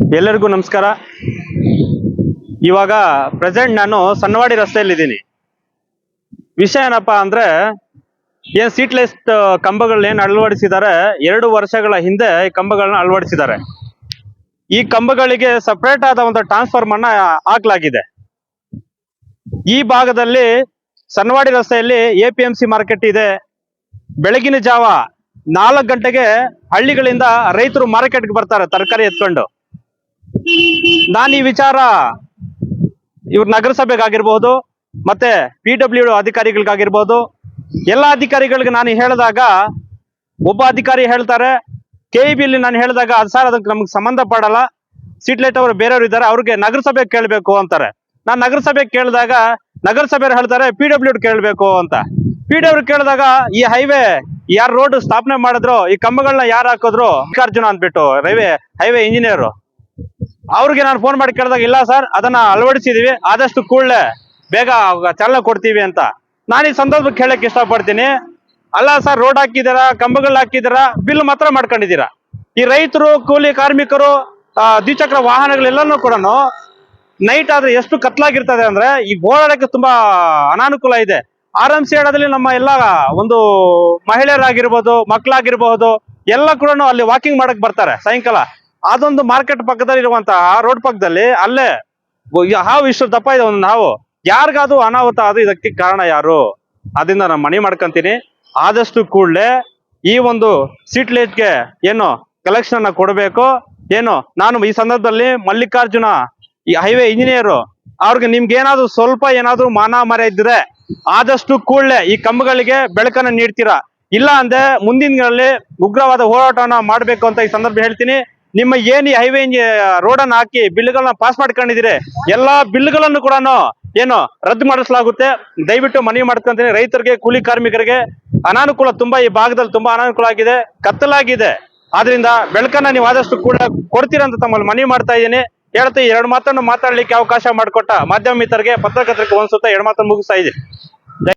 ಎಲ್ಲರಿಗೂ ನಮಸ್ಕಾರ. ಇವಾಗ ಪ್ರೆಸೆಂಟ್ ನಾನು ಸಣ್ಣವಾಡಿ ರಸ್ತೆಯಲ್ಲಿದ್ದೀನಿ. ವಿಷಯ ಏನಪ್ಪಾ ಅಂದ್ರೆ, ಏನ್ ಸೀಟ್ಲೆಸ್ ಕಂಬಗಳನ್ನ ಏನ್ ಅಳವಡಿಸಿದ್ದಾರೆ ಎರಡು ವರ್ಷಗಳ ಹಿಂದೆ ಈ ಕಂಬಗಳನ್ನ ಅಳವಡಿಸಿದ್ದಾರೆ ಈ ಕಂಬಗಳಿಗೆ ಸಪರೇಟ್ ಆದ ಒಂದು ಟ್ರಾನ್ಸ್‌ಫಾರ್ಮರ್ ಹಾಕಲಾಗಿದೆ ಹಾಕ್ಲಾಗಿದೆ. ಈ ಭಾಗದಲ್ಲಿ ಸಣ್ಣವಾಡಿ ರಸ್ತೆಯಲ್ಲಿ A P M C market ಇದೆ. ಬೆಳಗಿನ ಜಾವ ನಾಲ್ಕು ಗಂಟೆಗೆ ಹಳ್ಳಿಗಳಿಂದ ರೈತರು ಮಾರ್ಕೆಟ್ಗೆ ಬರ್ತಾರೆ, ತರಕಾರಿ ಎತ್ಕೊಂಡು. ನಾನು ಈ ವಿಚಾರ ಇವ್ರ ನಗರಸಭೆಗಾಗಿರ್ಬಹುದು ಮತ್ತೆ ಪಿ ಡಬ್ಲ್ಯೂ ಅಧಿಕಾರಿಗಳಿಗಾಗಿರ್ಬಹುದು ಎಲ್ಲ ಅಧಿಕಾರಿಗಳಿಗೆ ನಾನು ಹೇಳಿದಾಗ ಒಬ್ಬ ಅಧಿಕಾರಿ ಹೇಳ್ತಾರೆ ಕೆ ಇ ಬಿಲಿ ನಾನು ಹೇಳಿದಾಗ ಅದು ಸರ್, ಅದಕ್ಕೆ ನಮ್ಗೆ ಸಂಬಂಧ ಪಡಲ್ಲ ಸೀಟ್ಲೆಟ್ ಅವರು ಬೇರೆಯವರು ಇದ್ದಾರೆ, ಅವ್ರಿಗೆ ನಗರಸಭೆ ಕೇಳಬೇಕು ಅಂತಾರೆ. ನಾನು ನಗರಸಭೆ ಕೇಳಿದಾಗ ನಗರಸಭೆ ಹೇಳ್ತಾರೆ ಪಿ ಡಬ್ಲ್ಯೂ ಕೇಳಬೇಕು ಅಂತ. ಪಿ ಡಬ್ಲ್ಯೂ ಕೇಳಿದಾಗ ಈ ಹೈವೇ ಯಾರು ರೋಡ್ ಸ್ಥಾಪನೆ ಮಾಡಿದ್ರು, ಈ ಕಂಬಗಳನ್ನ ಯಾರು ಹಾಕಿದ್ರು ಮಲ್ಲಿಕಾರ್ಜುನ ಅಂದ್ಬಿಟ್ಟು, ರೈಲ್ವೆ ಹೈವೇ ಇಂಜಿನಿಯರ್ ಅವ್ರಿಗೆ ನಾನು ಫೋನ್ ಮಾಡಿ ಕೇಳಿದಾಗ, ಇಲ್ಲ ಸರ್ ಅದನ್ನ ಅಳವಡಿಸಿದೀವಿ. ಆದಷ್ಟು ಕೂಡಲೇ ಬೇಗ ಚಾಲನೆ ಕೊಡ್ತೀವಿ ಅಂತ. ನಾನು ಈ ಸಂದರ್ಭಕ್ಕೆ ಹೇಳಕ್ ಇಷ್ಟಪಡ್ತೀನಿ. ಅಲ್ಲ ಸರ್ ರೋಡ್ ಹಾಕಿದ್ದೀರಾ? ಕಂಬಗಳು ಹಾಕಿದ್ದೀರಾ? ಬಿಲ್ ಮಾತ್ರ ಮಾಡ್ಕೊಂಡಿದ್ದೀರಾ? ಈ ರೈತರು, ಕೂಲಿ ಕಾರ್ಮಿಕರು ದ್ವಿಚಕ್ರ ವಾಹನಗಳೆಲ್ಲನೂ ಕೂಡ ನೈಟ್ ಆದ್ರೆ ಎಷ್ಟು ಕತ್ಲಾಗಿರ್ತದೆ ಅಂದ್ರೆ ಈ ಓಡಾಡಕ್ಕೆ ತುಂಬಾ ಅನಾನುಕೂಲ ಇದೆ. ಆರ್ ಎಂ ಸಿ ಹೇಳೋದ್ರಲ್ಲಿ ನಮ್ಮ ಎಲ್ಲ ಒಂದು ಮಹಿಳೆಯರಾಗಿರ್ಬೋದು ಮಕ್ಕಳಾಗಿರ್ಬಹುದು ಎಲ್ಲ ಕೂಡ ಅಲ್ಲಿ ವಾಕಿಂಗ್ ಮಾಡಕ್ ಬರ್ತಾರೆ ಸಾಯಂಕಾಲ. ಅದೊಂದು ಮಾರ್ಕೆಟ್ ಪಕ್ಕದಲ್ಲಿ ಇರುವಂತಹ ರೋಡ್ ಪಕ್ಕದಲ್ಲಿ ಅಲ್ಲೇ ಹಾವು ಇಷ್ಟು ದಪ್ಪ ಇದೆ ಒಂದು ಹಾವು. ಯಾರಿಗಾದ್ರು ಅನಾಹುತ ಅದು ಇದಕ್ಕೆ ಕಾರಣ ಯಾರು? ಅದರಿಂದ ನಾನು ಮನೆ ಮಾಡ್ಕೊಂತೀನಿ. ಆದಷ್ಟು ಕೂಡಲೇ ಈ ಒಂದು ಸೀಟ್ಗೆ ಏನು ಕಲೆಕ್ಷನ್ ಅನ್ನ ಕೊಡಬೇಕು. ಏನು, ನಾನು ಈ ಸಂದರ್ಭದಲ್ಲಿ ಮಲ್ಲಿಕಾರ್ಜುನ, ಈ ಹೈವೇ ಇಂಜಿನಿಯರ್ ಅವ್ರಿಗೆ ನಿಮ್ಗೆ ಏನಾದ್ರು ಸ್ವಲ್ಪ ಏನಾದ್ರು ಮಾನ ಮರ ಇದ್ರೆ ಆದಷ್ಟು ಕೂಡಲೇ ಈ ಕಂಬಗಳಿಗೆ ಬೆಳಕನ್ನ ನೀಡ್ತೀರಾ? ಇಲ್ಲ ಅಂದ್ರೆ ಮುಂದಿನ ಉಗ್ರವಾದ ಹೋರಾಟವನ್ನ ಮಾಡ್ಬೇಕು ಅಂತ ಈ ಸಂದರ್ಭ ಹೇಳ್ತೀನಿ. ನಿಮ್ಮ ಏನ್ ಹೈವೇ ರೋಡ್ ಅನ್ನ ಹಾಕಿ ಬಿಲ್ಗಳನ್ನ ಪಾಸ್ ಮಾಡ್ಕೊಂಡಿದ್ದೀರಿ, ಎಲ್ಲಾ ಬಿಲ್ಗಳನ್ನು ಕೂಡ ಏನು ರದ್ದು ಮಾಡಿಸಲಾಗುತ್ತೆ. ದಯವಿಟ್ಟು ಮನವಿ ಮಾಡ್ಕೊಂತೀನಿ ರೈತರಿಗೆ, ಕೂಲಿ ಕಾರ್ಮಿಕರಿಗೆ ಅನಾನುಕೂಲ ತುಂಬಾ ಈ ಭಾಗದಲ್ಲಿ ತುಂಬಾ ಅನಾನುಕೂಲ ಆಗಿದೆ, ಕತ್ತಲಾಗಿದೆ. ಆದ್ರಿಂದ ಬೆಳಕನ್ನ ನೀವು ಆದಷ್ಟು ಕೂಡ ಕೊಡ್ತೀರಾ ಅಂತ ತಮ್ಮಲ್ಲಿ ಮನವಿ ಮಾಡ್ತಾ ಇದ್ದೀನಿ. ಹೇಳ್ತಾ ಎರಡು ಮಾತನ್ನು ಮಾತಾಡ್ಲಿಕ್ಕೆ ಅವಕಾಶ ಮಾಡಿಕೊಟ್ಟ ಮಾಧ್ಯಮ ಮಿತ್ರರಿಗೆ, ಪತ್ರಕರ್ತರಿಗೆ ಒಂದ್ಸುತ್ತ ಎರಡು ಮಾತನ್ನು ಮುಗಿಸ್ತಾ ಇದ್ದೀನಿ.